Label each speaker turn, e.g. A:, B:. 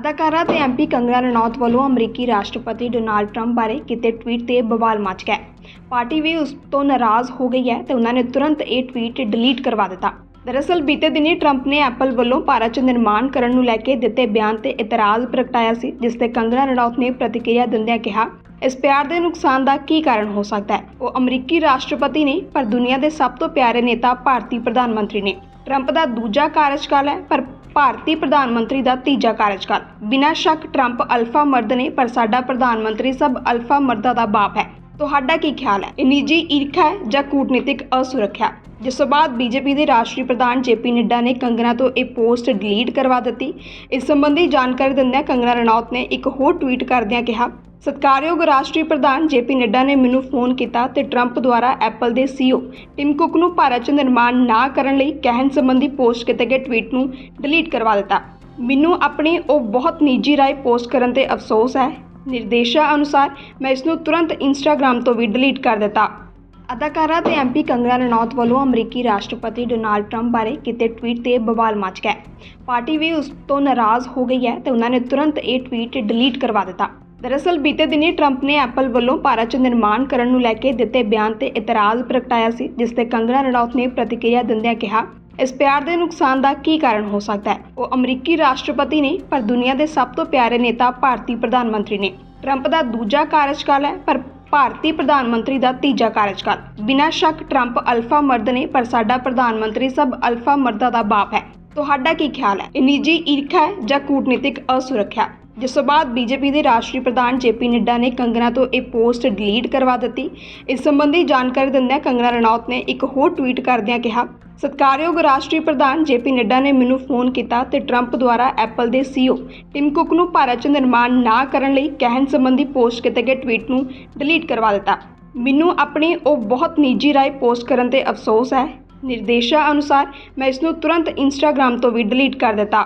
A: ਅਦਾਕਾਰਾ ਤੇ ਐਮਪੀ ਕੰਗਨਾ ਰਣੌਤ ਵੱਲੋਂ ਅਮਰੀਕੀ ਰਾਸ਼ਟਰਪਤੀ ਡੋਨਾਲਡ ਟਰੰਪ ਬਾਰੇ ਕੀਤੇ ਟਵੀਟ ਤੇ ਬਵਾਲ ਮਚ ਗਿਆ ਪਾਰਟੀ ਵੀ ਉਸ ਤੋਂ ਨਾਰਾਜ਼ ਹੋ ਗਈ ਹੈ ਤੇ ਉਹਨਾਂ ਨੇ ਤੁਰੰਤ ਇਹ ਟਵੀਟ ਡਿਲੀਟ ਕਰਵਾ ਦਿੱਤਾ। ਦਰਅਸਲ ਬੀਤੇ ਦਿਨੀ ਟਰੰਪ ਨੇ ਐਪਲ ਵੱਲੋਂ ਭਾਰਤ 'ਚ ਨਿਰਮਾਣ ਕਰਨ ਨੂੰ ਲੈ ਕੇ ਦਿੱਤੇ ਬਿਆਨ ਤੇ ਇਤਰਾਜ਼ ਪ੍ਰਗਟਾਇਆ ਸੀ, ਜਿਸ ਤੇ ਕੰਗਨਾ ਰਣੌਤ ਨੇ ਪ੍ਰਤੀਕਿਰਿਆ ਦਿੰਦਿਆਂ ਕਿਹਾ, ਇਸ ਪਿਆਰ ਦੇ ਨੁਕਸਾਨ ਦਾ ਕੀ ਕਾਰਨ ਹੋ ਸਕਦਾ ਹੈ? ਉਹ ਅਮਰੀਕੀ ਰਾਸ਼ਟਰਪਤੀ ਨੇ, ਪਰ ਦੁਨੀਆ ਦੇ ਸਭ ਤੋਂ ਪਿਆਰੇ ਨੇਤਾ ਭਾਰਤੀ ਪ੍ਰਧਾਨ ਮੰਤਰੀ ਨੇ। ਟਰੰਪ ਦਾ ਦੂਜਾ ਕਾਰਜਕਾਲ ਹੈ, ਪਰ ਭਾਰਤੀ ਪ੍ਰਧਾਨ ਮੰਤਰੀ ਦਾ ਤੀਜਾ ਕਾਰਜਕਾਲ। ਬਿਨਾਂ ਸ਼ੱਕ ਟਰੰਪ ਅਲਫਾ ਮਰਦ ਨੇ, ਪਰ ਸਾਡਾ ਪ੍ਰਧਾਨ ਮੰਤਰੀ ਸਭ ਅਲਫਾ ਮਰਦਾਂ ਦਾ ਬਾਪ ਹੈ। ਤੁਹਾਡਾ ਕੀ ਖਿਆਲ ਹੈ? ਇਹ ਨਿੱਜੀ ਈਰਖਾ ਹੈ ਜਾਂ ਕੂਟਨੀਤਿਕ ਅਸੁਰੱਖਿਆ? ਜਿਸ ਤੋਂ ਬਾਅਦ ਬੀਜੇਪੀ ਦੇ ਰਾਸ਼ਟਰੀ ਪ੍ਰਧਾਨ ਜੇਪੀ ਨੱਡਾ ਨੇ ਕੰਗਨਾ ਤੋਂ ਇਹ ਪੋਸਟ ਡਿਲੀਟ ਕਰਵਾ ਦਿੱਤੀ। ਇਸ ਸੰਬੰਧੀ ਜਾਣਕਾਰੀ ਦਿੰਦਿਆਂ ਕੰਗਨਾ ਰਣੌਤ ਨੇ ਇੱਕ ਹੋਰ ਟਵੀਟ ਕਰਦਿਆਂ ਕਿਹਾ ਸਤਿਕਾਰਯੋਗ ਰਾਸ਼ਟਰੀ ਪ੍ਰਧਾਨ ਜੇਪੀ ਨੱਡਾ ਨੇ ਮੈਨੂੰ ਫੋਨ ਕੀਤਾ ਤੇ ਟਰੰਪ ਦੁਆਰਾ ਐਪਲ ਦੇ ਸੀਈਓ ਟਿਮ ਕੁਕ ਨੂੰ ਭਾਰਤ 'ਚ ਨਿਰਮਾਣ ਨਾ ਕਰਨ ਲਈ ਕਹਿਣ ਸੰਬੰਧੀ ਪੋਸਟ ਕੀਤੇ ਗਏ ਟਵੀਟ ਨੂੰ ਡਿਲੀਟ ਕਰਵਾ ਦਿੱਤਾ। ਮੈਨੂੰ ਆਪਣੀ ਉਹ ਬਹੁਤ ਨਿੱਜੀ ਰਾਏ ਪੋਸਟ ਕਰਨ ਤੇ ਅਫਸੋਸ ਹੈ। ਨਿਰਦੇਸ਼ਾਂ ਅਨੁਸਾਰ ਮੈਂ ਇਸ ਨੂੰ ਤੁਰੰਤ ਇੰਸਟਾਗ੍ਰam ਤੋਂ ਵੀ ਡਿਲੀਟ ਕਰ ਦਿੱਤਾ। ਅਦਾਕਾਰਾ ਤੇ ਐਮਪੀ ਕੰਗਨਾ ਰਣੌਤ ਵੱਲੋਂ ਅਮਰੀਕੀ ਰਾਸ਼ਟਰਪਤੀ ਡੋਨਾਲਡ ਟਰੰਪ ਬਾਰੇ ਕੀਤੇ ਟਵੀਟ ਤੇ ਬਵਾਲ ਮਚ ਗਿਆ ਪਾਰਟੀ ਵੀ ਉਸ ਤੋਂ ਨਾਰਾਜ਼ ਹੋ ਗਈ ਹੈ ਤੇ ਉਹਨਾਂ ਨੇ ਤੁਰੰਤ ਇਹ ਟਵੀਟ ਡਿਲੀਟ ਕਰਵਾ ਦਿੱਤਾ। ਦਰਅਸਲ ਬੀਤੇ ਦਿਨੀ ਟਰੰਪ ਨੇ ਐਪਲ ਵੱਲੋਂ ਭਾਰਤ 'ਚ ਨਿਰਮਾਣ ਕਰਨ ਨੂੰ ਲੈ ਕੇ ਦਿੱਤੇ ਬਿਆਨ ਤੇ ਇਤਰਾਜ਼ ਪ੍ਰਗਟਾਇਆ ਸੀ, ਜਿਸ ਤੇ ਕੰਗਨਾ ਰਣੌਤ ਨੇ ਪ੍ਰਤੀਕਿਰਿਆ ਦਿੰਦਿਆਂ ਕਿਹਾ, ਇਸ ਪਿਆਰ ਦੇ ਨੁਕਸਾਨ ਦਾ ਕੀ ਕਾਰਨ ਹੋ ਸਕਦਾ ਹੈ? ਉਹ ਅਮਰੀਕੀ ਰਾਸ਼ਟਰਪਤੀ ਨੇ ਪਰ ਦੁਨੀਆ ਦੇ ਸਭ ਤੋਂ ਪਿਆਰੇ ਨੇਤਾ ਭਾਰਤੀ ਪ੍ਰਧਾਨ ਮੰਤਰੀ ਨੇ। ਟਰੰਪ ਦਾ ਦੂਜਾ ਕਾਰਜਕਾਲ ਹੈ, ਪਰ ਭਾਰਤੀ ਪ੍ਰਧਾਨ ਮੰਤਰੀ ਦਾ ਤੀਜਾ ਕਾਰਜਕਾਲ। ਬਿਨਾਂ ਸ਼ੱਕ ਟਰੰਪ ਅਲਫਾ ਮਰਦ ਨੇ, ਪਰ ਸਾਡਾ ਪ੍ਰਧਾਨ ਮੰਤਰੀ ਸਭ ਅਲਫਾ ਮਰਦਾਂ ਦਾ ਬਾਪ ਹੈ। ਤੁਹਾਡਾ ਕੀ ਖਿਆਲ ਹੈ? ਇਹ ਨਿੱਜੀ ਈਰਖਾ ਹੈ ਜਾਂ ਕੂਟਨੀਤਿਕ ਅਸੁਰੱਖਿਆ? ਜਿਸ ਤੋਂ ਬਾਅਦ ਬੀਜੇਪੀ ਦੇ ਰਾਸ਼ਟਰੀ ਪ੍ਰਧਾਨ ਜੇਪੀ ਨੱਡਾ ਨੇ ਕੰਗਨਾ ਤੋਂ ਇਹ ਪੋਸਟ ਡਿਲੀਟ ਕਰਵਾ ਦਿੱਤੀ। ਇਸ ਸੰਬੰਧੀ ਜਾਣਕਾਰੀ ਦਿੰਦਿਆਂ ਕੰਗਨਾ ਰਣੌਤ ਨੇ ਇੱਕ ਹੋਰ ਟਵੀਟ ਕਰਦਿਆਂ ਕਿਹਾ, ਸਤਿਕਾਰਯੋਗ ਰਾਸ਼ਟਰੀ ਪ੍ਰਧਾਨ ਜੇਪੀ ਨੱਡਾ ਨੇ ਮੈਨੂੰ ਫੋਨ ਕੀਤਾ ਤੇ ਟਰੰਪ ਦੁਆਰਾ ਐਪਲ ਦੇ ਸੀਈਓ ਟਿਮ ਕੁੱਕ ਨੂੰ ਭਾਰਤ 'ਚ ਨਿਰਮਾਣ ਨਾ ਕਰਨ ਲਈ ਕਹਿਣ ਸੰਬੰਧੀ ਪੋਸਟ ਕੀਤੇ ਗਏ ਟਵੀਟ ਨੂੰ ਡਿਲੀਟ ਕਰਵਾ ਦਿੱਤਾ। ਮੈਨੂੰ ਆਪਣੀ ਉਹ ਬਹੁਤ ਨਿੱਜੀ ਰਾਏ ਪੋਸਟ ਕਰਨ ਤੇ ਅਫਸੋਸ ਹੈ। ਨਿਰਦੇਸ਼ਾਂ ਅਨੁਸਾਰ ਮੈਂ ਇਸ ਨੂੰ ਤੁਰੰਤ ਇੰਸਟਾਗ੍ਰam ਤੋਂ ਵੀ ਡਿਲੀਟ ਕਰ ਦਿੱਤਾ।